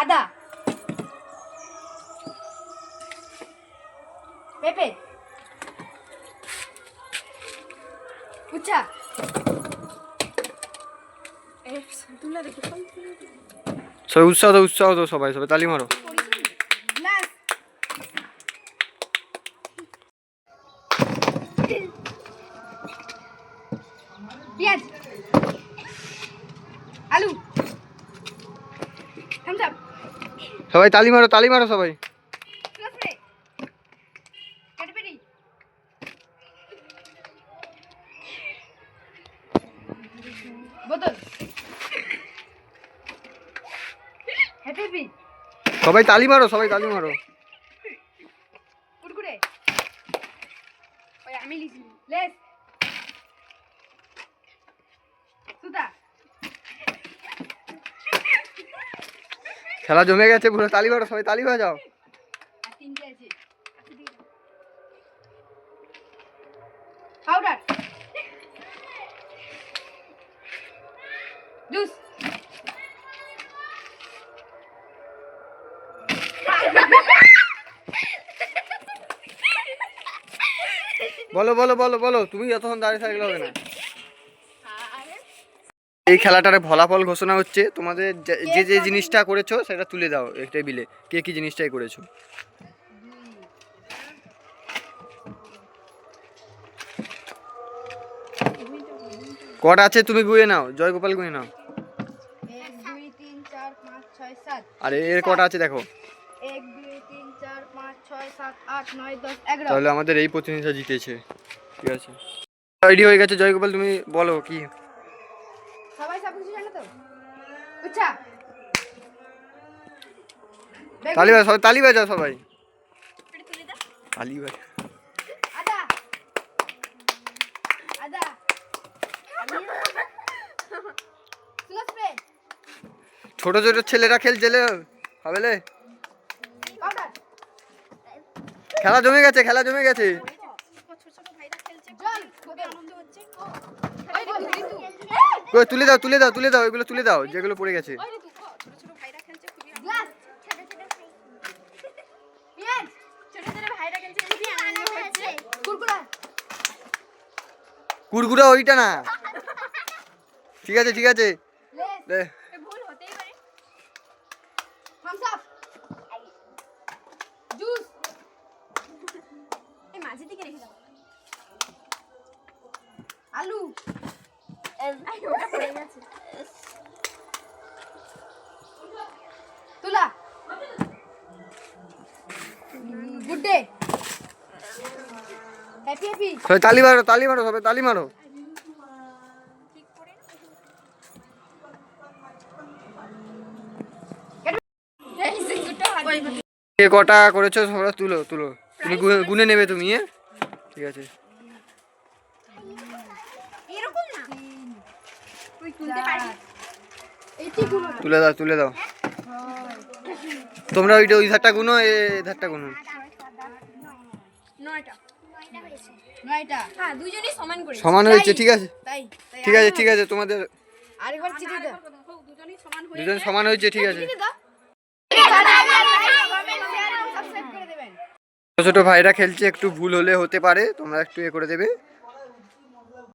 আদা পেঁপে উচ্ছা সবাই উৎসাহ দাও উৎসাহ দাও সবাই সবাই তালি মারো গ্লাস পেঁয়াজ সবাই তালি মারো তালি মারো সবাই। সবাই তালি মারো সবাই তালি মারো। আমি লিখি খেলা জমে গেছে পুরো তালি মারো সবাই তালি বাজাও। পাউডার জুস বলো বলো বলো বলো তুমি যতক্ষণ দাঁড়িয়ে থাকলে হবে না। এই খেলাটার ফলাফল ঘোষণা হচ্ছে, তোমাদের যে- যে জিনিসটা করেছ সেটা তুলে দাও এই বিলে কে কি জিনিসটাই করেছ। কটা আছে, তুমি গুয়ে নাও জয় গোপাল গুয়ে নাও। আর, এর কটা আছে, দেখো। তাহলে আমাদের এই প্রতিনিধিটা জিতেছে, ঠিক আছে। রেডি হয়ে গেছে জয় গোপাল তুমি বলো কি? আচ্ছা। তালি বাজাও সবাই তালি বাজাও সবাই। তালি বাজাও আদা। আদা। ছোট ছোট ছেলেরা খেলছে লে। হবে খেলা জমে গেছে খেলা জমে গেছে জল খুবই আনন্দ হচ্ছে ওই ঋতু, ঋতু। কই, তুলে দাও তুলে দাও তুলে দাও এগুলো তুলে দাও যেগুলো পড়ে গেছে। কুরকুরা। ওইটা না। ঠিক আছে ঠিক আছে। আলু। তুলা গুড ডে হ্যাপি হ্যাপি সবাই তালি মারো তালি মারো সবাই তালি মারো কে কটা করেছ সবাই তুলো তুলো তুমি গুনে নেবে তুমি হ্যাঁ? ঠিক আছে তুলে দাও তুলে দাও। তোমরা ওইটা ওই ধারটা গুনো এ এই ধারটা গুনো। নয়টা। নয়টা হ্যাঁ দুজনেই সমান হয়েছে ঠিক আছে। ঠিক আছে ঠিক আছে তোমাদের আরেকবার চিঠি দাও। দুজন সমান হয়েছে ঠিক আছে। চিঠি দাও। সাবস্ক্রাইব করে দেবেন। ছোট ছোট ভাইরা খেলছে একটু ভুল হলে হতে পারে তোমরা একটু এ করে দেবে।